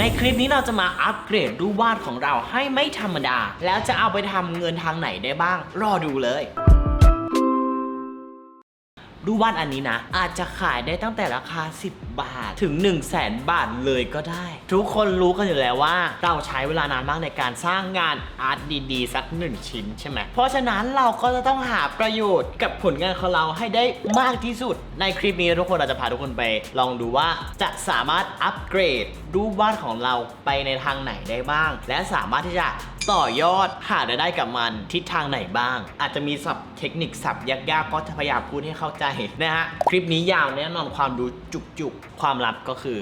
ในคลิปนี้เราจะมาอัปเกรดรูปวาดของเราให้ไม่ธรรมดา แล้วจะเอาไปทำเงินทางไหนได้บ้าง รอดูเลย รูปวาดอันนี้นะ อาจจะขายได้ตั้งแต่ราคา 10 บาทถึง 1 0 0 0 0แสนบาทเลยก็ได้ ทุกคนรู้กันอยู่แล้วว่า เราใช้เวลานานมากในการสร้างงานอาร์ตดีๆ สักหนึ่งชิ้นใช่ไหมเพราะฉะนั้นเราก็จะต้องหาประโยชน์กับผลงานของเราให้ได้มากที่สุด ในคลิปนี้ทุกคนเราจะพาทุกคนไป ลองดูว่าจะสามารถอัปเกรดรูปวาดของเราไปในทางไหนได้บ้าง และสามารถที่จะ ต่อยอดหารายได้กับมันทิศทางไหนบ้าง อาจจะมีศัพท์เทคนิคศัพท์ยากๆก็จะพยายามพูดให้เข้าใจนะฮะคลิปนี้ยาวแน่นอนความรู้จุกๆ ความลับก็คือ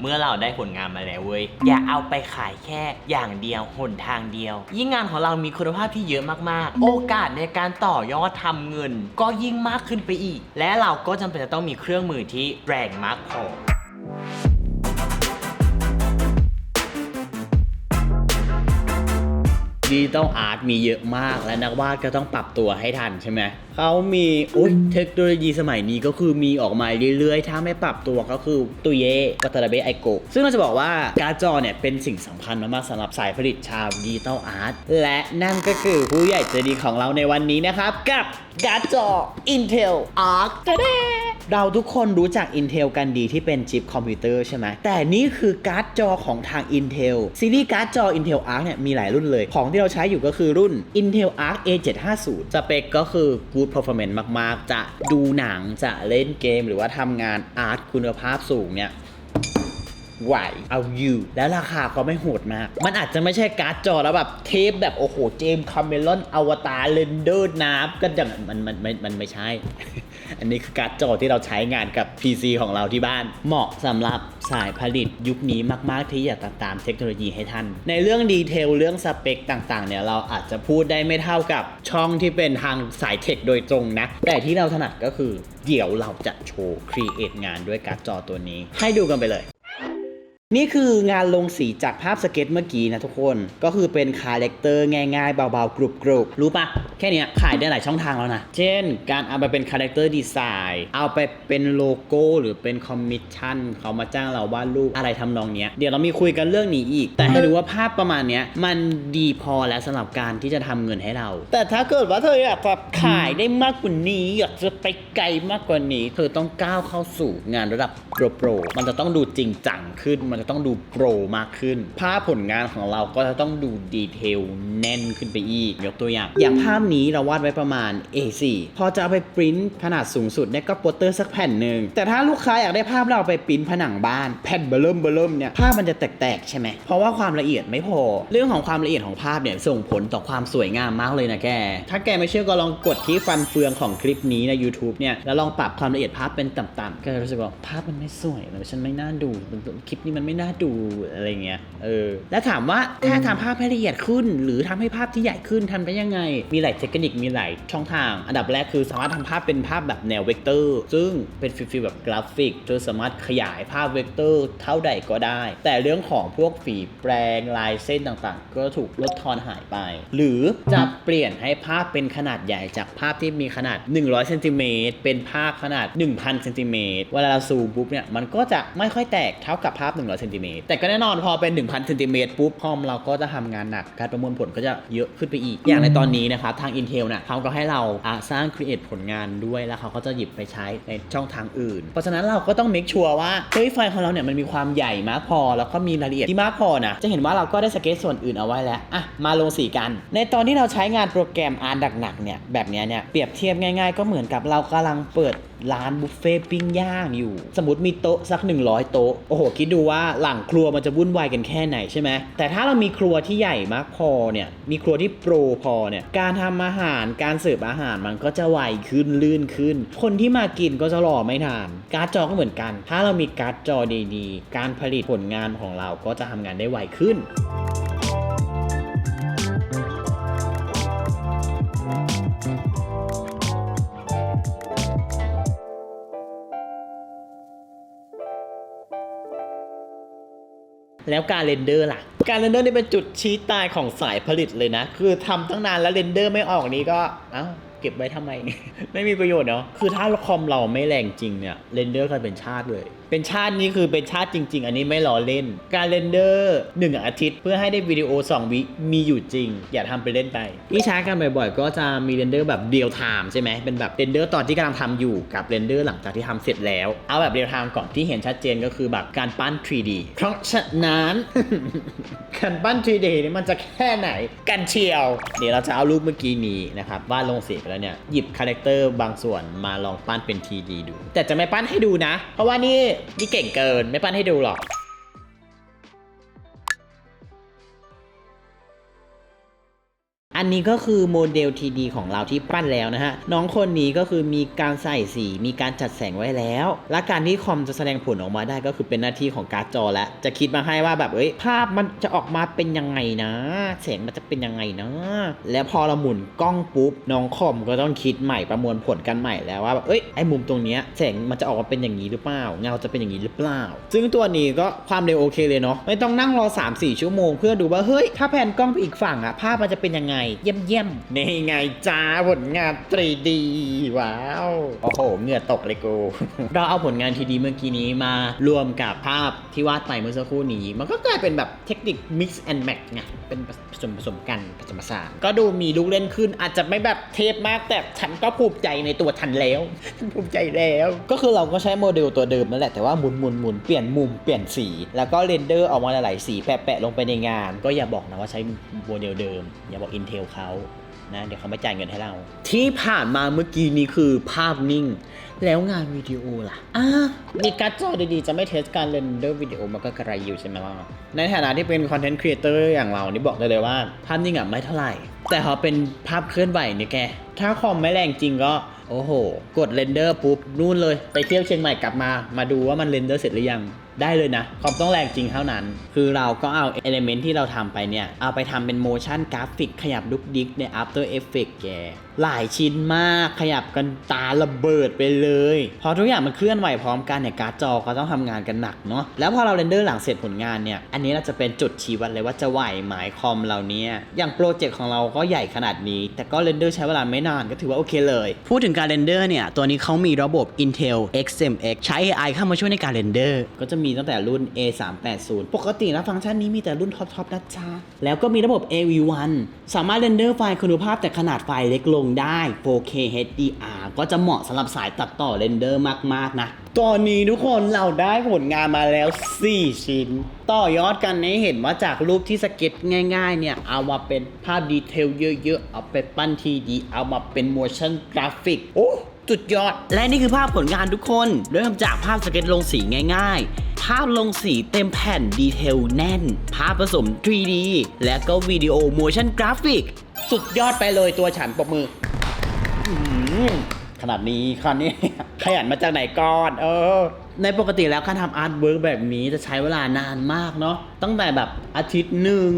เมื่อเราได้ผลงานมาแล้วเว้ยอย่าเอาไปขายแค่อย่างเดียวหนทางเดียว ยิ่งงานของเรามีคุณภาพที่เยอะมากๆ โอกาสในการต่อยอดทำเงิน ก็ยิ่งมากขึ้นไปอีก และเราก็จำเป็นจะต้องมีเครื่องมือที่แรงมากพอ ดิจิตอลอาร์ตมีเยอะมากและนักวาดก็ต้องปรับตัวให้ทันใช่ไหมเขามีอุ๊ยเทคโนโลยีสมัยนี้ก็คือมีออกมาเรื่อยๆ ถ้าไม่ปรับตัวก็คือตุยเย่วัตาเบไอโกซึ่งเราจะบอกว่าการ์จอเนี่ยเป็นสิ่งสำคัญมากๆสำหรับสายผลิตชาวดิจิตอลอาร์ตและนั่นก็คือผู้ใหญ่ใจดีของเราในวันนี้นะครับ กับการ์ดจอ Intel Arc ตะเดเราทุกคนรู้จัก Intel กันดีที่เป็นชิปคอมพิวเตอร์ใช่ไหม แต่นี่คือการ์ดจอของทาง Intel ซีรีส์การ์ดจอ Intel Arc เนี่ยมีหลายรุ่นเลย ของที่เราใช้อยู่ก็คือรุ่น Intel Arc A750 สเปคก็คือ Good Performance มาก ๆ จะดูหนังจะเล่นเกม หรือว่าทำงานอาร์ตคุณภาพสูงเนี่ย ไหวเอาอยู่แล้วราคาก็ไม่โหดมาก มันอาจจะไม่ใช่การ์ดจอแล้วแบบเทปแบบโอ้โหเจมส์คาเมลอนอวตารเรนเดอร์น้ำก็อย่างมันมันมันมันไม่ใช่ อันนี้คือการ์ดจอที่เราใช้งานกับ PC ของเราที่บ้าน เหมาะสำหรับสายผลิตยุคนี้มาก ๆ ที่อยากตามเทคโนโลยีให้ทัน ในเรื่องดีเทลเรื่องสเปคต่าง ๆ เนี่ยเราอาจจะพูดได้ไม่เท่ากับช่องที่เป็นทางสายเทคโดยตรงนะ แต่ที่เราถนัดก็คือเดี๋ยวเราจะโชว์ครีเอทงานด้วยการ์ดจอตัวนี้ ให้ดูกันไปเลย นี่คืองานลงสีจากภาพสเก็ตเมื่อกี้นะทุกคน ก็คือเป็นคาแรคเตอร์ง่ายๆ เบาๆ กรุบกรุบรู้ปะแค่นี้ขายได้หลายช่องทางแล้วนะ เช่น การเอาไปเป็นคาแรคเตอร์ดีไซน์เอาไปเป็นโลโก้หรือเป็นคอมมิชชั่นเขามาจ้างเราวาดรูปอะไรทำนองเนี้ย เดี๋ยวเรามีคุยกันเรื่องนี้อีก แต่ให้รู้ว่าภาพประมาณเนี้ยมันดีพอแล้วสำหรับการที่จะทำเงินให้เรา แต่ถ้าเกิดว่าเธออยากจะขายได้มากกว่านี้อยากจะไปไกลมากกว่านี้ เธอต้องก้าวเข้าสู่งานระดับโปรโปรมันจะต้องดูจริงจังขึ้นมันจะต้องดูโปรมากขึ้น ภาพผลงานของเราก็จะต้องดูดีเทลแน่นขึ้นไปอีก ยกตัวอย่าง อย่างภาพนี้เราวาดไว้ประมาณ A4 พอจะเอาไปปริ้นขนาดสูงสุดเนี่ยก็โปสเตอร์สักแผ่นหนึ่งแต่ถ้าลูกค้าอยากได้ภาพเราไปปริ้นผนังบ้านแผ่นเบลเริ่มเบลเริ่มเนี่ยภาพมันจะแตกๆใช่ไหมเพราะว่าความละเอียดไม่พอ เรื่องของความละเอียดของภาพเนี่ยส่งผลต่อความสวยงามมากเลยนะแก ถ้าแกไม่เชื่อก็ลองกดที่ฟันเฟืองของคลิปนี้ใน YouTube เนี่ยแล้วลองปรับความละเอียดภาพเป็นต่ำๆก็จะรู้สึกว่าภาพมันไม่สวยเลยฉันไม่น่าดูคลิปนี้มันไม่น่าดูอะไรเงี้ยเออแล้วถามว่าถ้าทำภาพให้ละเอียดขึ้น หรือทำให้ภาพที่ใหญ่ขึ้นทำได้ยังไง มีหลายเทคนิคมีหลายช่องทาง อันดับแรกคือสามารถทำภาพเป็นภาพแบบแนวเวกเตอร์ ซึ่งเป็นฟิลแบบกราฟิกเธอสามารถขยายภาพเวกเตอร์เท่าใดก็ได้ แต่เรื่องของพวกฝีแปรงลายเส้นต่างๆ ก็ถูกลดทอนหายไป หรือจะเปลี่ยนให้ภาพเป็นขนาดใหญ่จากภาพที่มีขนาด 100เซนติเมตรเป็นภาพขนาด 1,000เซนติเมตรเวลาเราซูมปุ๊บเนี่ยมันก็จะไม่ค่อยแตกเท่ากับภาพ100เซนติเมตรแต่ก็แน่นอนพอเป็น 1,000เซนติเมตรปุ๊บคอมเราก็จะทำงานหนักการประมวลผลก็จะเยอะขึ้นไปอีก อย่างในตอนนี้นะครับทาง Intel เนี่ยเขาก็ให้เราอะสร้าง create ผลงานด้วยแล้วเขาก็จะหยิบไปใช้ในช่องทางอื่น เพราะฉะนั้นเราก็ต้อง make sure ว่าเฮ้ยไฟล์ของเราเนี่ยมันมีความใหญ่มากพอ แล้วก็มีรายละเอียดที่มากพอนะจะเห็นว่าเราก็ได้สเก็ตส่วนอื่นเอาไว้แล้วอะมาลงสีกัน ในตอนที่เราใช้งานโปรแกรมอาร์ตหนักๆเนี่ยแบบเนี้ยเนี่ยเปรียบเทียบง่าย ๆ ก็เหมือนกับเรากำลังเปิดร้านบุฟเฟ่ต์ปิ้งย่างอยู่ สมมติมีโต๊ะสัก 100 โต๊ะ โอ้โห คิดดูว่าหลังครัวมันจะวุ่นวายกันแค่ไหนใช่ไหมแต่ถ้าเรามีครัวที่ใหญ่มากพอเนี่ยมีครัวที่โปรพอเนี่ยการทำอาหารการเสิร์ฟอาหารมันก็จะไวขึ้นลื่นขึ้น คนที่มากินก็จะรอไม่นาน การ์ดจอก็เหมือนกัน ถ้าเรามีการ์ดจอดีๆ การผลิตผลงานของเราก็จะทำงานได้ไวขึ้น แล้วการเรนเดอร์ล่ะ การเรนเดอร์นี่เป็นจุดชี้ตายของสายผลิตเลยนะ คือทำตั้งนานแล้วเรนเดอร์ไม่ออกนี้ก็ เอ้า เก็บไว้ทำไม ไม่มีประโยชน์เนาะ คือถ้าคอมเราไม่แรงจริงเนี่ย เรนเดอร์กันเป็นชาติเลยเป็นชาตินี้คือเป็นชาติจริง ๆ อันนี้ไม่ล้อเล่น การเรนเดอร์1อาทิตย์ เพื่อให้ได้วิดีโอ 2 วิมีอยู่จริง อย่าทำไปเล่นไปที่ใช้กันบ่อยๆ ก็จะมีเรนเดอร์แบบเรียลไทม์ใช่ไหมเป็นแบบเรนเดอร์ตอนที่กำลังทำอยู่กับเรนเดอร์หลังจากที่ทำเสร็จแล้ว เอาแบบเรียลไทม์ก่อนที่เห็นชัดเจนก็คือแบบการปั้น 3D เพราะฉะนั้นการปั้น 3D นี่มันจะแค่ไหนกันเชียว เดี๋ยวเราจะเอารูปเมื่อกี้นี้นะครับวาดลงสีไปแล้วเนี่ยหยิบคาแรคเตอร์บางส่วนมาลองปั้นเป็น 3D ดู แต่จะไม่ปั้นให้ดูนะ เพราะว่านี่นี่เก่งเกินไม่ปั้นให้ดูหรอก อันนี้ก็คือโมเดล 3D ของเราที่ปั้นแล้วนะฮะ น้องคนนี้ก็คือมีการใส่สี มีการจัดแสงไว้แล้ว และการที่คอมจะแสดงผลออกมาได้ก็คือเป็นหน้าที่ของการ์ดจอแล้ว จะคิดมาให้ว่าแบบเอ้ยภาพมันจะออกมาเป็นยังไงนะแสงมันจะเป็นยังไงนะ แล้วพอเราหมุนกล้องปุ๊บน้องคอมก็ต้องคิดใหม่ประมวลผลกันใหม่แล้วว่าแบบเอ้ยไอ้มุมตรงเนี้ยแสงมันจะออกมาเป็นอย่างนี้หรือเปล่าเงาจะเป็นอย่างนี้หรือเปล่า ซึ่งตัวนี้ก็ความเร็วโอเคเลยเนาะไม่ต้องนั่งรอ 3-4 ชั่วโมง เพื่อดูว่าเฮ้ยถ้าแผนกล้องไปอีกฝั่งอะภาพมันจะเป็นยังไงเยี่ยมเยี่ยมๆนี่ไงจ้าผลงาน 3D ว้าว โอ้โหเหงื่อตกเลยกู เราเอาผลงาน 3D เมื่อกี้นี้มารวมกับภาพที่วาดไปเมื่อสักครู่นี้ มันก็กลายเป็นแบบเทคนิค mix and match ไงเป็นผสมผสมกันผสมผสานก็ดูมีลูกเล่นขึ้นอาจจะไม่แบบเทพมากแต่ฉันก็ภูมิใจในตัวฉันแล้วฉันภูมิใจแล้ว ก็คือเราก็ใช้โมเดลตัวเดิมนั่นแหละแต่ว่าหมุนหมุนหมุนเปลี่ยนมุมเปลี่ยนสี แล้วก็เรนเดอร์ออกมาหลายๆสีแปะๆลงไปในงาน ก็อย่าบอกนะว่าใช้โมเดลเดิม อย่าบอก Intel เขานะเดี๋ยวเขาไม่จ่ายเงินให้เรา ที่ผ่านมาเมื่อกี้นี้คือภาพนิ่ง แล้วงานวิดีโอล่ะอ่ามีการ์ดจอดีๆ จะไม่เทสการเรนเดอร์วิดีโอมันก็กระไรอยู่ใช่ไหมล่ะ ในฐานะที่เป็นคอนเทนต์ครีเอเตอร์อย่างเรานี่บอกได้เลยว่า ภาพนิ่งอะไม่เท่าไหร่ แต่พอเป็นภาพเคลื่อนไหวเนี่ยแก ถ้าคอมไม่แรงจริงก็ โอ้โห กดเรนเดอร์ปุ๊บนู่นเลย ไปเที่ยวเชียงใหม่กลับมา มาดูว่ามันเรนเดอร์เสร็จหรือยัง ได้เลยนะคอมต้องแรงจริงเท่านั้น คือเราก็เอาเอลิเมนที่เราทำไปเนี่ย เอาไปทำเป็นโมชั่นกราฟิกขยับดุกดิกใน After Effects แก หลายชิ้นมากขยับกันตาระเบิดไปเลยพอทุกอย่างมันเคลื่อนไหวพร้อมกันเนี่ยการ์ดจอก็ต้องทำงานกันหนักเนาะแล้วพอเราเรนเดอร์หลังเสร็จผลงานเนี่ยอันนี้เราจะเป็นจุดชี้วัดเลยว่าจะไหวไหมคอมเราเนี่ยอย่างโปรเจกต์ของเราก็ใหญ่ขนาดนี้ แต่ก็เรนเดอร์ใช้เวลาไม่นานก็ถือว่าโอเคเลย พูดถึงการเรนเดอร์เนี่ยตัวนี้เขามีระบบ Intel XMX ใช้ AI เข้ามาช่วยในการเรนเดอร์ก็จะมีตั้งแต่รุ่น A380 ปกติแล้วฟังก์ชันนี้มีแต่รุ่นท็อปๆนะจ๊ะแล้วก็มีระบบ AV1 สามารถเรนเดอร์ไฟล์คุณภาพแต่ขนาดไฟล์เล็กลงได้ 4K HDR ก็จะเหมาะสำหรับสายตัดต่อเรนเดอร์มากๆนะตอนนี้ทุกคนเราได้ผลงานมาแล้ว 4 ชิ้น ต่อยอดกันให้เห็นว่าจากรูปที่สเก็ตง่ายๆ เนี่ย เอามาเป็นภาพดีเทลเยอะๆ เอาไปปั้นทีดี เอามาเป็น motion graphic โอ้สุดยอด และนี่คือภาพผลงานทุกคน เริ่มจากภาพสเก็ตลงสีง่ายๆ ภาพลงสีเต็มแผ่นดีเทลแน่น ภาพผสม 3D และก็วิดีโอ motion graphic สุดยอดไปเลยตัวฉันปรบมืออมขนาดนี้ครานี้ขยันมาจากไหนก่อน เออ ในปกติแล้วการทำอาร์ตเวิร์กแบบนี้จะใช้เวลานานมากเนาะตั้งแต่แบบอาทิตย์หนึ่ง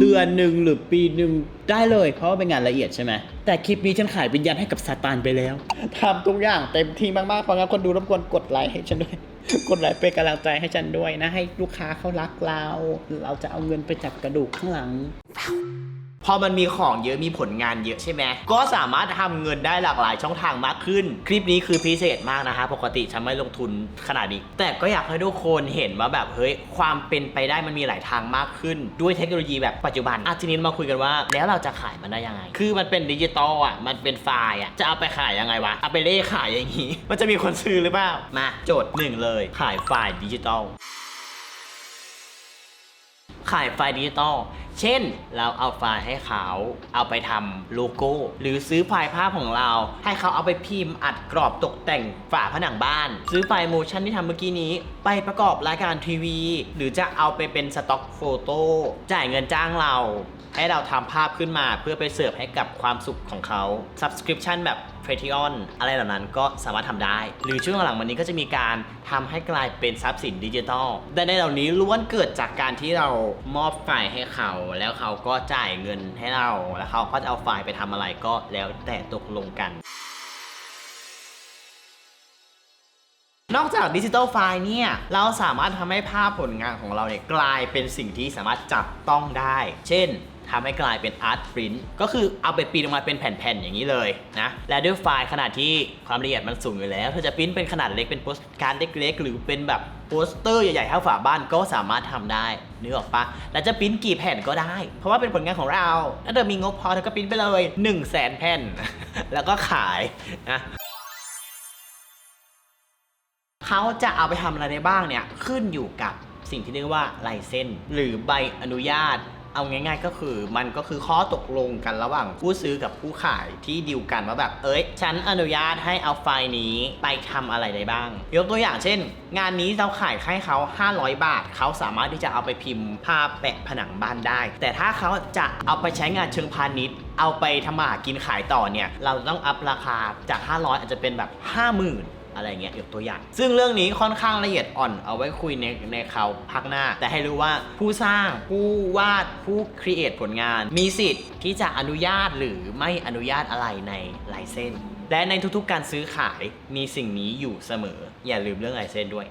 เดือนหนึ่งหรือปีหนึ่งได้เลย เพราะว่าเป็นงานละเอียดใช่ไหมแต่คลิปนี้ฉันขายวิญญาณให้กับซาตานไปแล้วทำทุกอย่างเต็มที่มากๆเพราะงั้นคนดูรบกวนกดไลค์ให้ฉันด้วยกดไลค์เป็นกำลังใจให้ฉันด้วยนะ ให้ลูกค้าเขารักเรา เราจะเอาเงินไปจับกระดูกข้างหลัง พอมันมีของเยอะมีผลงานเยอะใช่ไหมก็สามารถทำเงินได้หลากหลายช่องทางมากขึ้น คลิปนี้คือพิเศษมากนะฮะปกติฉันไม่ลงทุนขนาดนี้ แต่ก็อยากให้ทุกคนเห็นว่าแบบเฮ้ยความเป็นไปได้มันมีหลายทางมากขึ้น ด้วยเทคโนโลยีแบบปัจจุบันอาทีนี้มาคุยกันว่า แล้วเราจะขายมันได้ยังไง คือมันเป็นดิจิตอลอะมันเป็นไฟล์อะจะเอาไปขายยังไงวะเอาไปเล่ขายอย่างนี้ มันจะมีคนซื้อหรือเปล่ามาโจทย์หนึ่งเลยขายไฟล์ดิจิตอลขายไฟล์ดิจิตอลเช่นเราเอาไฟล์ให้เขาเอาไปทำโลโก้ หรือซื้อไฟล์ภาพของเรา ให้เขาเอาไปพิมพ์อัดกรอบตกแต่งฝาผนังบ้าน ซื้อไฟล์โมชั่นที่ทำเมื่อกี้นี้ ไปประกอบรายการทีวี หรือจะเอาไปเป็นสต็อกโฟโต้จ่ายเงินจ้างเรา ให้เราทำภาพขึ้นมาเพื่อไปเสิร์ฟให้กับความสุขของเขา Subscription แบบ p a t r e o n อะไรเหล่านั้นก็สามารถทำได้ หรือช่วงหลังๆวันนี้ก็จะมีการทำให้กลายเป็นทรัพย์สินดิจิทัลแต่ในเหล่านี้ล้วนเกิดจากการที่เรามอบไฟล์ให้เขาแล้วเขาก็จ่ายเงินให้เรา แล้วเขาก็จะเอาไฟล์ไปทำอะไรก็แล้วแต่ตกลงกันนอกจากดิจิทัลไฟล์เนี่ย เราสามารถทำให้ภาพผลงานของเราเนี่ยกลายเป็นสิ่งที่สามารถจับต้องได้ เช่น ทำให้กลายเป็นอาร์ตปรินต์ก็คือเอาไปปรินออกมาเป็นแผ่นๆอย่างนี้เลยนะ และด้วยไฟล์ขนาดที่ความละเอียดมันสูงอยู่แล้วเธอจะปรินเป็นขนาดเล็กเป็นโปสการ์ดเล็กๆ หรือเป็นแบบโปสเตอร์ใหญ่ๆเท่าฝาบ้านก็สามารถทำได้นึกออกปะแล้วจะปรินกี่แผ่นก็ได้ เพราะว่าเป็นผลงานของเราถ้าเธอมีงบพอเธอก็ปรินไปเลย1 0 0 0 0แสนแผ่น แล้วก็ขายนะเขาจะเอาไปทำอะไรได้บ้างเนี่ยขึ้นอยู่กับสิ่งที่เรียกว่าลายเส้นหรือใบอนุญาต เอาง่ายๆก็คือมันก็คือข้อตกลงกันระหว่างผู้ซื้อกับผู้ขายที่ดีลกันว่าแบบเอ้ย ฉันอนุญาตให้เอาไฟล์นี้ไปทำอะไรได้บ้าง ยกตัวอย่างเช่น งานนี้เราขายให้เขา 500 บาท เขาสามารถที่จะเอาไปพิมพ์ภาพแปะผนังบ้านได้ แต่ถ้าเขาจะเอาไปใช้งานเชิงพาณิชย์เอาไปทำมาหากินขายต่อเนี่ย เราต้องอัพราคาจาก 500 อาจจะเป็นแบบ 50,000 อะไรเงี้ยยกตัวอย่าง ซึ่งเรื่องนี้ค่อนข้างละเอียดอ่อนเอาไว้คุยในในเขาวพักหน้า แต่ให้รู้ว่าผู้สร้างผู้วาดผู้ครีเอทผลงาน มีสิทธิ์ที่จะอนุญาตหรือไม่อนุญาตอะไรในลายเส้น และในทุกๆการซื้อขายมีสิ่งนี้อยู่เสมอ อย่าลืมเรื่องลายเส้นด้วย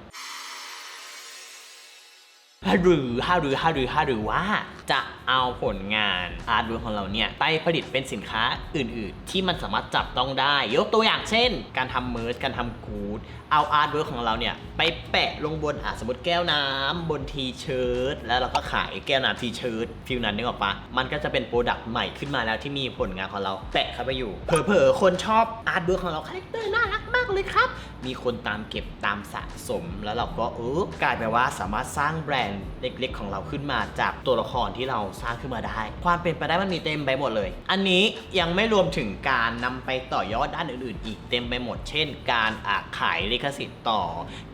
หรือถ้าหรือถ้าหรือถ้าหรือว่า จะเอาผลงานอาร์ตเวิร์กของเราเนี่ยไปผลิตเป็นสินค้าอื่น ๆ ที่มันสามารถจับต้องได้ ยกตัวอย่างเช่น การทำเมอร์สการทำกูดเอาอาร์ตเวิร์กของเราเนี่ยไปแปะลงบนอะสมมติแก้วน้ำบนทีเชิ้ตแล้วเราก็ขายแก้วน้ำทีเชิ้ตฟิลนั้นนึกออกปะมันก็จะเป็นโปรดักต์ใหม่ขึ้นมาแล้วที่มีผลงานของเราแปะเข้าไปอยู่ เผลอๆคนชอบอาร์ตเวิร์กของเราคาแรคเตอร์น่ารักมากเลยครับ มีคนตามเก็บตามสะสม แล้วเราก็เออกลายเป็นว่าสามารถสร้างแบรนด์เล็ก ๆ ของเราขึ้นมาจากตัวละครที่เราสร้างขึ้นมาได้ ความเป็นไปได้มันมีเต็มไปหมดเลย อันนี้ยังไม่รวมถึงการนำไปต่อยอดด้านอื่นๆ อีกเต็มไปหมด เช่น การอาขายลิขสิทธิ์ต่อ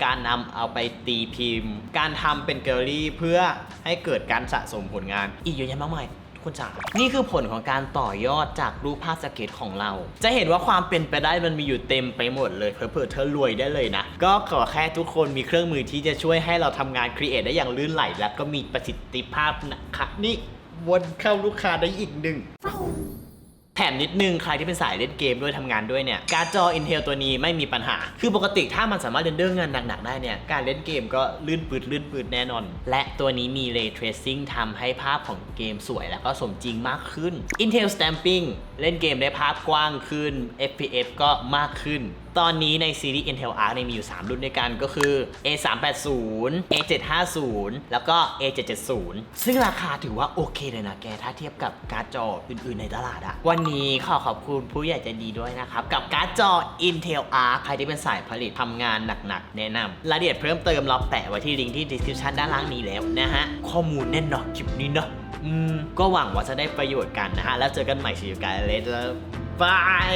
การนำเอาไปตีพิมพ์ การทำเป็นแกลเลอรี่เพื่อให้เกิดการสะสมผลงานอีกเยอะแยะมากมาย คุณจ๋า นี่คือผลของการต่อยอดจากรูปภาพสเก็ตของเรา จะเห็นว่าความเป็นไปได้มันมีอยู่เต็มไปหมดเลย เผื่อเธอรวยได้เลยนะ ก็ขอแค่ทุกคนมีเครื่องมือที่จะช่วยให้เราทำงานครีเอทได้อย่างลื่นไหล และก็มีประสิทธิภาพนะคะนี่วนเข้าลูกค้าได้อีกหนึ่ง แถมนิดนึงใครที่เป็นสายเล่นเกมด้วยทำงานด้วยเนี่ยการ์ดจอ Intel ตัวนี้ไม่มีปัญหา คือปกติถ้ามันสามารถเรนเดอร์งานหนักๆได้เนี่ยการเล่นเกมก็ลื่นปืดลื่นปืดแน่นอน และตัวนี้มี Ray Tracing ทำให้ภาพของเกมสวย แล้วก็สมจริงมากขึ้น Intel Stamping เล่นเกมได้ภาพกว้างขึ้น FPS ก็มากขึ้น ตอนนี้ในซีรีส์ Intel Arc เนี่ยมีอยู่ 3 รุ่นด้วยกันก็คือ A380 A750 แล้วก็ A770 ซึ่งราคาถือว่าโอเคเลยนะแก ถ้าเทียบกับการ์ดจออื่น ๆ ในตลาดอะวันนี้ขอขอบคุณผู้ใหญ่ใจดีด้วยนะครับ กับการ์ดจอ Intel Arc ใครที่เป็นสายผลิตทำงานหนัก ๆ แนะนำรายละเอียดเพิ่มเติมเราแปะไว้ที่ลิงก์ที่ description ด้านล่างนี้แล้วนะฮะ ข้อมูลแน่นอนคลิปนี้เนาะอืมก็หวังว่าจะได้ประโยชน์กันนะฮะ แล้วเจอกันใหม่ชีวิตการเลสแล้วบาย